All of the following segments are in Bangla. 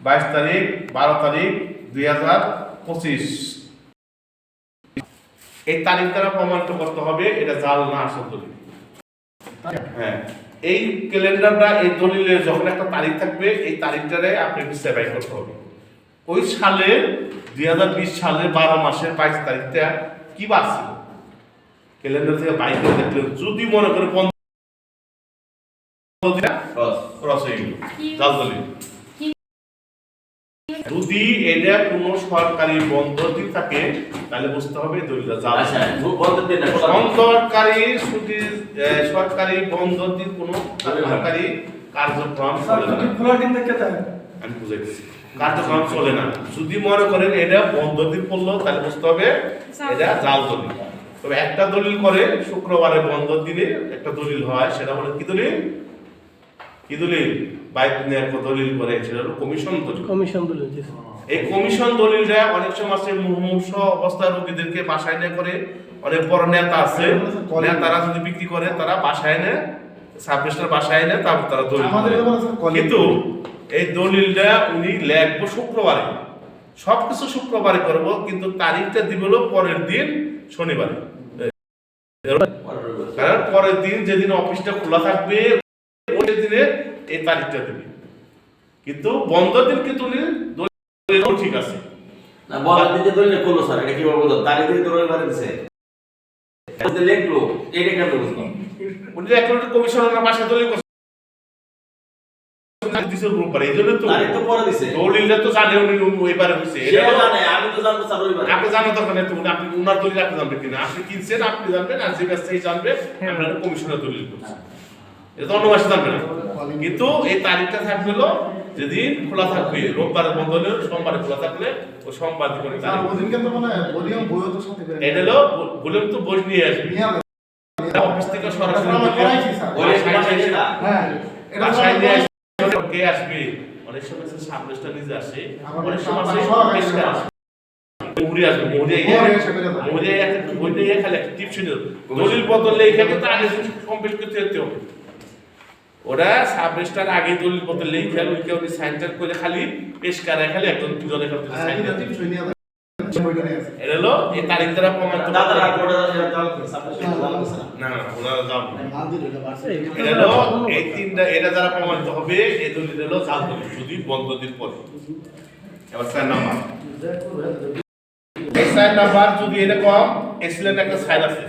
বাইশ তারিখ বারো তারিখ দুই হাজার পঁচিশ। এই তারিখ দ্বারা প্রমাণিত করতে হবে এটা জাল না আসল দলিল। হ্যাঁ এই ক্যালেন্ডারটা এই দলিলে যখন একটা তারিখ থাকবে এই তারিখটারে আপনি বিচার বাই করতে হবে। ওই সালে দুই হাজার বিশ সালের বারো মাসের বাইশ তারিখটা কি বার ছিল? ক্যালেন্ডার থেকে বাইক করে দেখলেন যদি মনে করে পঞ্চাশ দিন ক্রস ক্রস হয়ে গেল। জাল দলিল। যদি এটা কোনো সরকারি বন্ধ দিন থাকে তাহলে বুঝতে হবে এই দলিলটা জাল আচ্ছা থেকে? সরকারি। ছুটির সরকারি বন্ধ দিন কোনো সরকারি কার্যক্রম চলে না। খোলার দিন থেকে থাকে আমি বুঝাইতেছি কার্যক্রম চলে না। যদি মনে করেন এটা বন্ধ দিন পড়ল তাহলে বুঝতে হবে এটা জাল দলিল। তবে একটা দলিল করে শুক্রবারে বন্ধ দিনে একটা দলিল হয় সেটা হলো কি দলিল? কি দলিল? বাইক একটা দলিল করে সেটা হলো কমিশন দলিল। কমিশন জি এই কমিশন দলিলটা অনেক সময় আছে মুমূর্ষ অবস্থায় রোগীদেরকে বাসায় নিয়ে করে অনেক বড় নেতা আছে নেতারা যদি বিক্রি করে তারা বাসায় নেয় সাবমিশনের বাসায় নেয় তারপর তারা দলিল। কিন্তু এই দলিলটা উনি লেখবো শুক্রবারে। সবকিছু শুক্রবারে করব কিন্তু তারিখটা দিব পরের দিন শনিবারে। কারণ পরের দিন যেদিন অফিসটা খোলা থাকবে ওই দিনে এই তারিখটা দেবে কিন্তু বন্ধ দিন কিন্তু ঠিক আছে। না বলার করল স্যার এটা কীভাবে তারিখ দিয়ে রবিবার দিছে। লিখলো এটা কেন উনি দলিল দিছে গ্রুপ পারে এইজন্য তো তারিখ তো পরে দিছে। দলিলটা তো জানে উনি ওইবারে হইছে। সেও জানে আমি তো জানব স্যার রবিবার। আপনি জানা দরকার নেই তো আপনি উনার দলিল আপনি জানবেন কিনা? আপনি কিনছেন আপনি জানবেন আর যে কাছ থেকে জানবে আমরা কমিশনার দলিল করছি এটা তো অন্য মাসে জানবে না। কিন্তু এই তারিখটা থাকবে হলো যেদিন খোলা থাকবে। রোববারে বন্ধ হলে সোমবারে খোলা থাকলে ও সোমবার দিন করে মানে এটা হলো বলে তো বই নিয়ে আসবে। অফিস থেকে সরাসরি বাসায় হ্যাঁ নিয়ে আসবে কে আসবে? অনেক সময় সাবলেসটা নিজে আসে। অনেক সময় আসে। মুহুরি আসবে মুহুরি মুহুরি একটা বই নিয়ে খালি একটা টিপ শুনে দলিল বদলে এখানে তো আগে কমপ্লিট করতে হবে। ওরা সাবরেস্টার আগে দলিল বদলে লিখে ওই কেউ সাইনটার করে খালি পেশ করে খালি একজন দুজনে করতে হ্যাঁ, সাইন এটা হলো এই তারিখ দ্বারা প্রমাণ করতে দাদা না না না ওনারা যাও এটা হলো এই তিনটা এটা দ্বারা প্রমাণিত হবে এই দলিল হলো জাল দলিল যদি বন্ধ দিন পরে। এবার চার নাম্বার এই চার নাম্বার যদি এরকম এক্সিলেন্ট একটা সাইন আছে।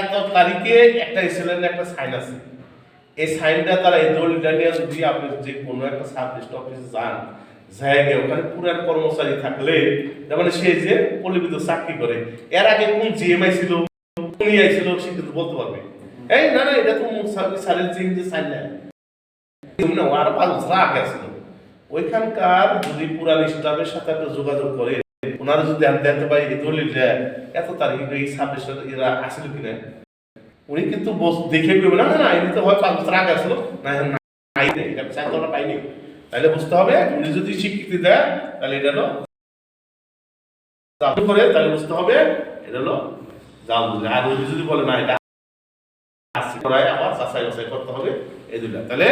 এত তারিখে একটা একটা সাইন আছে। এই সাইনটা তারা এই যদি আপনি যে কোনো একটা অফিসে যান জায়গায় ওখানে কর্মচারী থাকলে মানে সে যে চাকরি করে, এর আগে কোন জিএমআই ছিল, কোন ইআই ছিল, সে কিন্তু বলতে পারবে। এই না না, এটা তো সারের চেঞ্জ সাইন আর পাঁচ বছর আগে ওইখানকার যদি পুরান স্টাফের সাথে আপনি যোগাযোগ করে ওনারা যদি আমি দেখতে পাই এই দলিলটা এত তারিখ এই ছাব্বিশ এরা আসছিল কিনা, উনি কিন্তু দেখে কইবে, না না এমনি তো হয়, পাঁচ বছর আগে আসলো। না নাই পাইনি। তাহলে বুঝতে হবে, উনি যদি স্বীকৃতি দেয় তাহলে এটা হলো করে তাহলে বুঝতে হবে এটা হলো জাল বুঝে আর উনি যদি বলে, না, এটা আবার যাচাই বাছাই করতে হবে এই দুইটা। তাহলে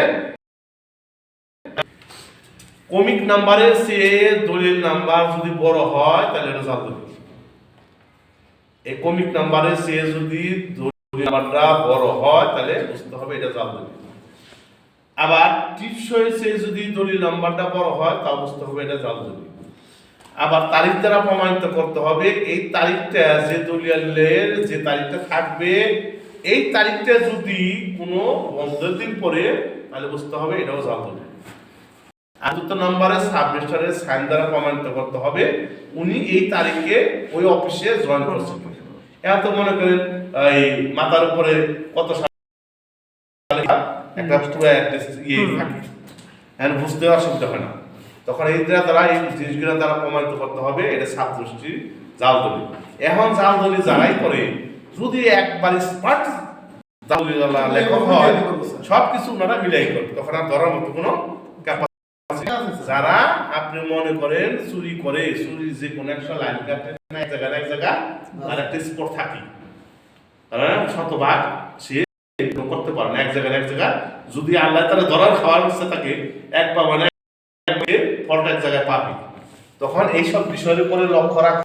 কমিক নাম্বারের সে দলিল নাম্বার যদি বড় হয়, তাহলে এটা জাল দলিল এই কমিক নাম্বারের সে যদি দলিল নাম্বারটা বড় হয়, তাহলে বুঝতে হবে এটা জাল দলিল আবার টিপসই সে যদি দলিল নাম্বারটা বড় হয় তা বুঝতে হবে এটা জাল দলিল আবার তারিখ দ্বারা প্রমাণিত করতে হবে, এই তারিখটা যে দলিলের যে তারিখটা থাকবে, এই তারিখটা যদি কোনো বন্ধ দিন পরে তাহলে বুঝতে হবে এটাও জাল দলিল আর দুটো নম্বরে সাব সাইন দ্বারা প্রমাণিত করতে হবে। উনি এই তারিখে ওই অফিসে জয়েন করছেন। এখন তো মনে করেন এই মাথার উপরে কত সালে একটা পুরো অ্যাড্রেস ইয়ে থাকে। এখন বুঝতে অসুবিধা হয় না। তখন এই দ্বারা এই জিনিসগুলো দ্বারা প্রমাণিত করতে হবে এটা দৃষ্টি জাল দলিল। এখন জাল দলিল যারাই করে যদি একবার স্মার্ট জাল লেখক হয় সব কিছু ওনারা মিলাই করে তখন আর ধরার মতো কোনো। যারা আপনি মনে করেন চুরি করে চুরি যে কোনো একটা লাইন কাটে এক জায়গায় এক জায়গা আর একটা স্পট থাকে। হ্যাঁ শতভাগ সে করতে পারে না, এক জায়গায় এক জায়গা যদি আল্লাহ তারা ধরার খাওয়ার ইচ্ছা থাকে, এক পাবে মানে ফলটা এক জায়গায় পাবে। তখন এইসব বিষয়ের উপরে লক্ষ্য রাখতে